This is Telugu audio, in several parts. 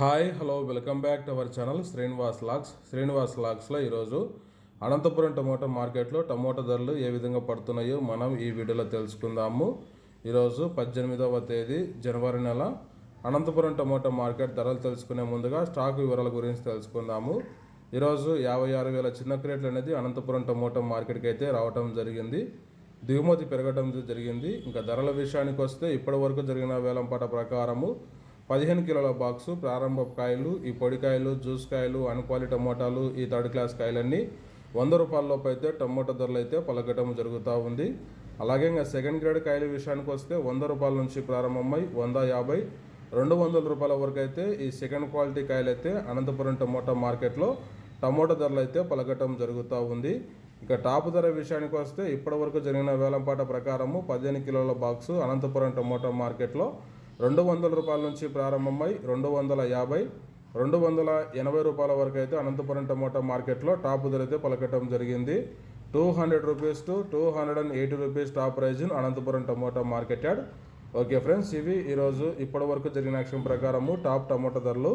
Hi hello welcome back to our channel Srinivas lakhs Srinivas లాక్స్లో ఈరోజు అనంతపురం టమోటా మార్కెట్లో టమోటా ధరలు ఏ విధంగా పడుతున్నాయో మనం ఈ వీడియోలో తెలుసుకుందాము. ఈరోజు పద్దెనిమిదవ తేదీ జనవరి నెల. అనంతపురం టమోటా మార్కెట్ ధరలు తెలుసుకునే ముందుగా స్టాక్ వివరాల గురించి తెలుసుకుందాము. ఈరోజు యాభై ఆరు వేల చిన్న క్రేట్లు అనేది అనంతపురం టమోటా మార్కెట్కి అయితే రావటం జరిగింది. దిగుమతి పెరగడం జరిగింది. ఇంకా ధరల విషయానికి వస్తే ఇప్పటి వరకు జరిగిన వేలంపాట ప్రకారము పదిహేను కిలోల బాక్సు ప్రారంభ కాయలు ఈ పొడికాయలు జ్యూస్ కాయలు అన్క్వాలి టమోటాలు ఈ థర్డ్ క్లాస్ కాయలన్నీ వంద రూపాయలలోపు అయితే టమోటా ధరలు అయితే పలకటం జరుగుతూ ఉంది. అలాగే ఇంకా సెకండ్ గ్రేడ్ కాయల విషయానికి వస్తే వంద రూపాయల నుంచి ప్రారంభమై వంద యాభై రెండు వందల రూపాయల వరకు అయితే ఈ సెకండ్ క్వాలిటీ కాయలు అయితే అనంతపురం టమోటా మార్కెట్లో టమోటా ధరలు అయితే పలకటం జరుగుతూ ఉంది. ఇక టాప్ ధర విషయానికి వస్తే ఇప్పటివరకు జరిగిన వేలంపాట ప్రకారము పదిహేను కిలోల బాక్సు అనంతపురం టమోటా మార్కెట్లో రెండు వందల రూపాయల నుంచి ప్రారంభమై రెండు వందల యాభై రెండు వందల ఎనభై రూపాయల వరకు అయితే అనంతపురం టమోటా మార్కెట్లో టాప్ ధర అయితే పలకటం జరిగింది. Two hundred rupees to two hundred and eighty rupees top prize Anantapuram tomato market yard okay friends ఇవి ఈరోజు ఇప్పటి వరకు జరిగిన యాక్షన్ ప్రకారము టాప్ టమోటా ధరలు.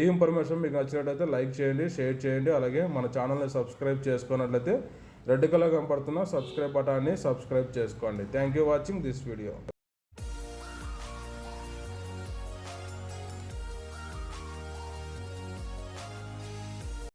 ఈ ఇన్ఫర్మేషన్ మీకు నచ్చినట్లయితే లైక్ చేయండి షేర్ చేయండి అలాగే మన ఛానల్ని సబ్స్క్రైబ్ చేసుకున్నట్లయితే రెడ్ కలర్ కనపడుతున్న సబ్స్క్రైబ్ బటాన్ని సబ్స్క్రైబ్ చేసుకోండి. Thank you watching this video.